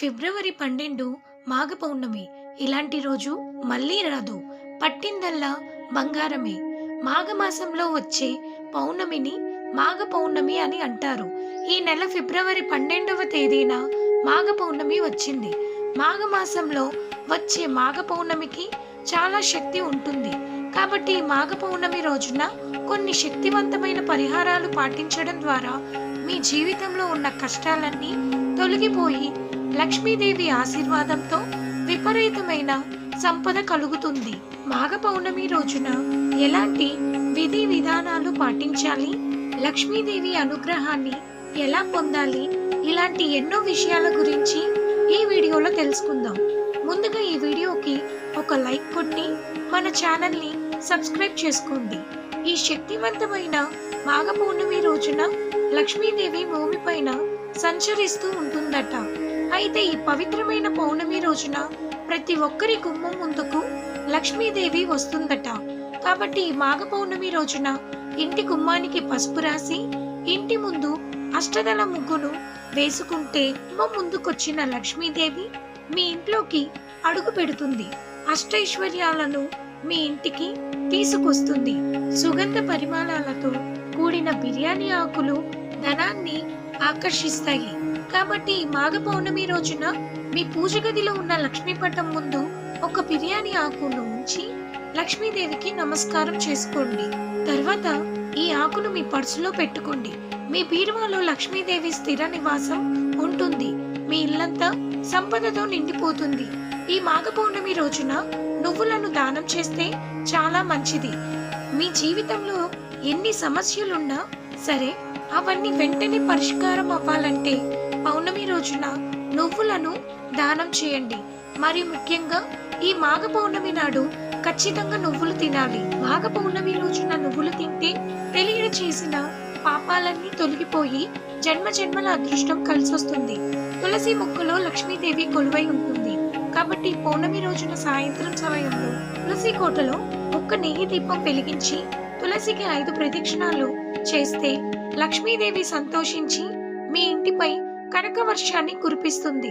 ఫిబ్రవరి పన్నెండు మాఘ పౌర్ణమి ఇలాంటి రోజు మళ్ళీ రాదు. పట్టిందల్లా బంగారమే. మాఘమాసంలో వచ్చే పౌర్ణమిని మాఘ పౌర్ణమి అని అంటారు. ఈ నెల ఫిబ్రవరి పన్నెండవ తేదీన మాఘ పౌర్ణమి వచ్చింది. మాఘమాసంలో వచ్చే మాఘ పౌర్ణమికి చాలా శక్తి ఉంటుంది. కాబట్టి మాఘ పౌర్ణమి రోజున కొన్ని శక్తివంతమైన పరిహారాలు పాటించడం ద్వారా మీ జీవితంలో ఉన్న కష్టాలన్నీ తొలగిపోయి లక్ష్మీదేవి ఆశీర్వాదంతో విపరీతమైన సంపద కలుగుతుంది. మాఘ పౌర్ణమి రోజున ఎలాంటి విధి విధానాలు పాటించాలి? లక్ష్మీదేవి అనుగ్రహాన్ని ఎలా పొందాలి? ఇలాంటి ఎన్నో విషయాల గురించి ఈ వీడియోలో తెలుసుకుందాం. ముందుగా ఈ వీడియోకి ఒక లైక్ కొట్టి మన ఛానల్ని సబ్స్క్రైబ్ చేసుకోండి. ఈ శక్తివంతమైన మాఘ పౌర్ణమి రోజున లక్ష్మీదేవి భూమిపైన సంచరిస్తూ ఉంటుందట. అయితే ఈ పవిత్రమైన పౌర్ణమి రోజున ప్రతి ఒక్కరి గుమ్మం ముందుకు లక్ష్మీదేవి వస్తుందట. కాబట్టి ఈ మాఘ పౌర్ణమి రోజున ఇంటి గుమ్మానికి పసుపు రాసి ఇంటి ముందు అష్టదళ ముగ్గును వేసుకుంటే గుమ్మం ముందుకొచ్చిన లక్ష్మీదేవి మీ ఇంట్లోకి అడుగు పెడుతుంది. అష్టైశ్వర్యాలను మీ ఇంటికి తీసుకొస్తుంది. సుగంధ పరిమాణాలతో కూడిన బిర్యానీ ఆకులు ధనాన్ని ఆకర్షిస్తాయి. కాబట్టి మాఘ పౌర్ణమి రోజున మీ పూజ గదిలో ఉన్న లక్ష్మీ పటం ముందు ఒక బిర్యానీ ఆకును ఉంచి లక్ష్మీదేవికి నమస్కారం చేసుకోండి. తర్వాత ఈ ఆకును మీ పర్సులో పెట్టుకోండి. మీ బీరువాలో లక్ష్మీదేవి స్థిర నివాసం ఉంటుంది. మీ ఇల్లంతా సంపదతో నిండిపోతుంది. ఈ మాఘ పౌర్ణమి రోజున నువ్వులను దానం చేస్తే చాలా మంచిది. మీ జీవితంలో ఎన్ని సమస్యలున్నా సరే అవన్నీ వెంటనే పరిష్కారం అవ్వాలంటే పౌర్ణమి రోజున నువ్వులను దానం చేయండి. మరియు ముఖ్యంగా ఈ మాఘ పౌర్ణమి నాడు ఖచ్చితంగా నువ్వులు తినాలి. మాఘ పౌర్ణమి రోజున నువ్వులు తింటే తెలియడ చేసిన పాపాలన్నీ తొలగిపోయి జన్మ జన్మల అదృష్టం కలిసొస్తుంది. తులసి మొక్కలో లక్ష్మీదేవి కొలువై ఉంటుంది. కాబట్టి పౌర్ణమి రోజున సాయంత్రం సమయంలో తులసి కోటలో ఒక్క నెయ్యి దీపం వెలిగించి తులసికి ఐదు ప్రదక్షిణాలు చేస్తే లక్ష్మీదేవి సంతోషించి మీ ఇంటిపై కనక వర్షాన్ని కురిపిస్తుంది.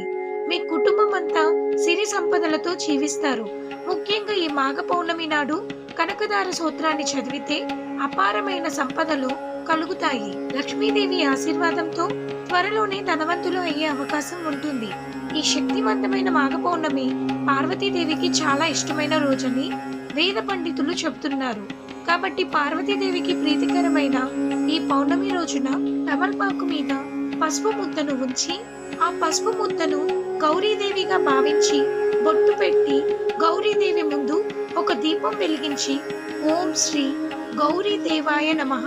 మీ కుటుంబం అంతా సిరి సంపదలతో జీవిస్తారు. ముఖ్యంగా ఈ మాఘ పౌర్ణమి నాడు కనకదార సూత్రాన్ని చదివితే అపారమైన సంపదలు కలుగుతాయి. లక్ష్మీదేవి ఆశీర్వాదంతో త్వరలోనే ధనవంతులు అయ్యే అవకాశం ఉంటుంది. ఈ శక్తివంతమైన మాఘ పౌర్ణమి పార్వతీదేవికి చాలా ఇష్టమైన రోజని వేద పండితులు చెబుతున్నారు. కాబట్టి పార్వతీదేవికి ప్రీతికరమైన ఈ పౌర్ణమి రోజున తమలపాకు మీద పసుపు ముద్దను ఉంచి ఆ పసుపు ముద్దను గౌరీదేవిగా భావించి బొట్టు పెట్టి గౌరీదేవి ముందు ఒక దీపం వెలిగించి ఓం శ్రీ గౌరీ దేవాయ నమః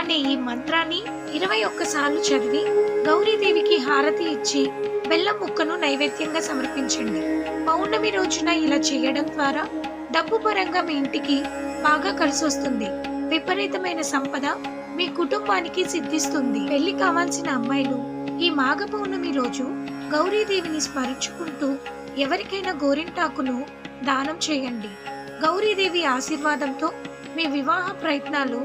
అనే ఈ మంత్రాన్ని ఇరవై ఒక్కసార్లు చదివి గౌరీదేవికి హారతి ఇచ్చి బెల్లం ముక్కను నైవేద్యంగా సమర్పించండి. పౌర్ణమి రోజున ఇలా చేయడం ద్వారా డబ్బు పరంగా మీ ఇంటికి బాగా కలిసి వస్తుంది విపరీతమైన సంపద మీ కుటుంబానికి సిద్ధిస్తుంది. పెళ్ళి కావాల్సిన అమ్మాయిలు ఈ మాఘ పౌర్ణమి రోజు గౌరీదేవిని స్మరించుకుంటూ ఎవరికైనా గోరింటాకును దానం చేయండి. గౌరీదేవి ఆశీర్వాదంతో మీ వివాహ ప్రయత్నాలు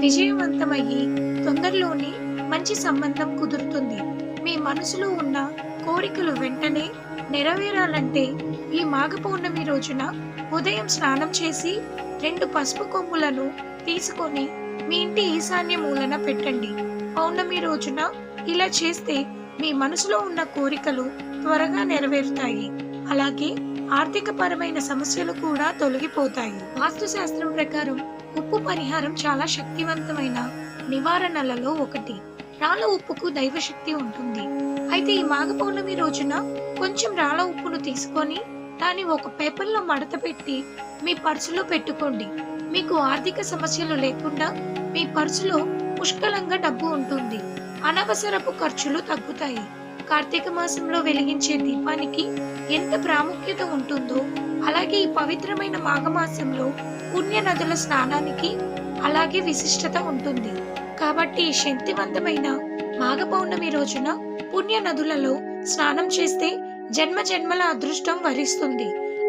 విజయవంతమయ్యి తొందరలోనే మంచి సంబంధం కుదురుతుంది. మీ మనసులో ఉన్న కోరికలు వెంటనే నెరవేరాలంటే ఈ మాఘ పౌర్ణమి రోజున ఉదయం స్నానం చేసి రెండు పసుపు కొమ్ములను తీసుకొని మీ ఇంటి ఈశాన్య మూలన పెట్టండి. పౌర్ణమి రోజున ఇలా చేస్తే మీ మనసులో ఉన్న కోరికలు త్వరగా నెరవేరుతాయి. అలాగే ఆర్థిక పరమైన సమస్యలు కూడా తొలగిపోతాయి. వాస్తు శాస్త్రం ప్రకారం ఉప్పు పరిహారం చాలా శక్తివంతమైన నివారణలలో ఒకటి. రాళ్ళ ఉప్పుకు దైవశక్తి ఉంటుంది. అయితే ఈ మాఘ పౌర్ణమి రోజున కొంచెం రాళ్ళ ఉప్పును తీసుకొని దాన్ని ఒక పేపర్లో మడత పెట్టి మీ పర్సులో పెట్టుకోండి. మీకు ఆర్థిక సమస్యలు లేకుండా మీ పర్సులో పుష్కలంగా డబ్బు ఉంటుంది. అనవసరపు ఖర్చులు తగ్గుతాయి. కార్తీక మాసంలో వెలిగించే దీపానికి ఎంత ప్రాముఖ్యత ఉంటుందో అలాగే ఈ పవిత్రమైన మాఘమాసంలో పుణ్య నదుల స్నానానికి అలాగే విశిష్టత ఉంటుంది. కాబట్టి శక్తివంతమైన మాఘ పౌర్ణమి రోజున పుణ్య నదులలో స్నానం చేస్తే జన్మ జన్మల అదృష్టం వరిస్తుంది.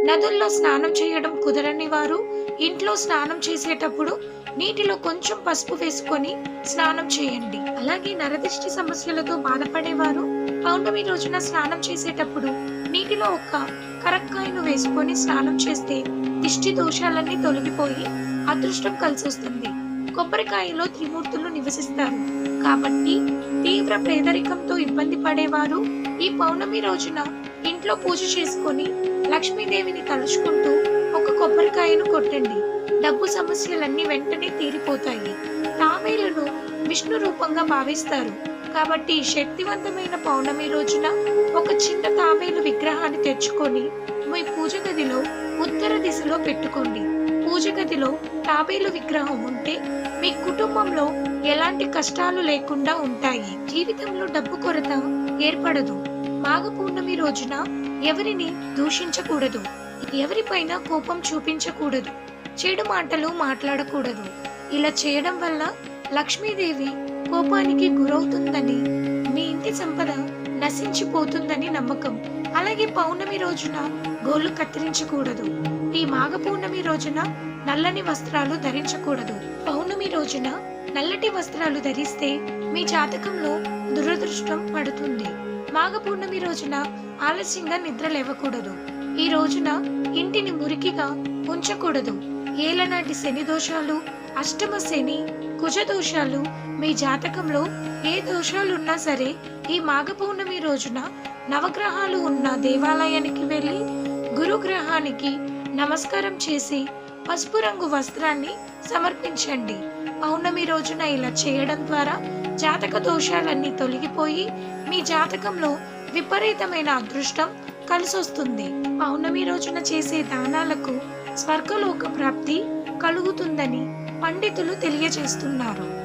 నదుల్లో స్నానం చేయడం కుదరని వారు ఇంట్లో స్నానం చేసేటప్పుడు నీటిలో కొంచెం పసుపు వేసుకొని స్నానం చేయండి. అలాగే నరదిష్టి సమస్యలతో బాధపడేవారు పౌర్ణమి రోజున స్నానం చేసేటప్పుడు నీటిలో ఒక కరక్కాయను వేసుకొని స్నానం చేస్తే దిష్టి దోషాలన్నీ తొలగిపోయి అదృష్టం కలిసొస్తుంది. కొబ్బరికాయలో త్రిమూర్తులు నివసిస్తారు. కాబట్టి తీవ్ర పేదరికంతో ఇబ్బంది పడేవారు ఈ పౌర్ణమి రోజున ఇంట్లో పూజ చేసుకొని లక్ష్మీదేవిని తలుచుకుంటూ ఒక కొబ్బరికాయను కొట్టండి. డబ్బు సమస్యలన్నీ వెంటనే తీరిపోతాయి. తామేలను విష్ణు రూపంగా భావిస్తారు. కాబట్టి శక్తివంతమైన పౌర్ణమి రోజున ఒక చిన్న తామేలు విగ్రహాన్ని తెచ్చుకొని మీ పూజ గదిలో ఉత్తర దిశలో పెట్టుకోండి. పూజ గదిలో తాబేలు విగ్రహం ఉంటే మీ కుటుంబంలో ఎలాంటి కష్టాలు లేకుండా ఉంటాయి. జీవితంలో డబ్బు కొరత ఏర్పడదు. మాఘ రోజున ఎవరిని దూషించకూడదు. ఎవరిపైన కోపం చూపించకూడదు. చెడు మాటలు మాట్లాడకూడదు. ఇలా చేయడం వల్ల లక్ష్మీదేవి కోపానికి గురవుతుందని మీ ఇంటి సంపద నశించిపోతుందని నమ్మకం. అలాగే పౌర్ణమి రోజున గోళ్ళు కత్తిరించకూడదు. ఈ మాఘ పౌర్ణమి రోజున నల్లని వస్త్రాలు ధరించకూడదు. పౌర్ణమి రోజున నల్లటి వస్త్రాలు ధరిస్తే మీ జాతకంలో దురదృష్టం పడుతుంది. మాఘపూర్ణమి రోజున ఆలస్యంగా నిద్ర లేవకూడదు. ఈ రోజున ఇంటిని మురికిగా ఉంచకూడదు. ఏలనాటి శని దోషాలు అష్టమ శని కుజ దోషాలు మీ జాతకంలో ఏ దోషాలున్నా సరే ఈ మాఘ పౌర్ణమి రోజున నవగ్రహాలు ఉన్న దేవాలయానికి వెళ్ళి గురుగ్రహానికి నమస్కారం చేసి పసుపు రంగు వస్త్రాన్ని సమర్పించండి. పౌర్ణమి రోజున ఇలా చేయడం ద్వారా జాతక దోషాలన్నీ తొలగిపోయి మీ జాతకంలో విపరీతమైన అదృష్టం కలిసొస్తుంది. పౌర్ణమి రోజున చేసే దానాలకు స్వర్గలోక ప్రాప్తి కలుగుతుందని పండితులు తెలియజేస్తున్నారు.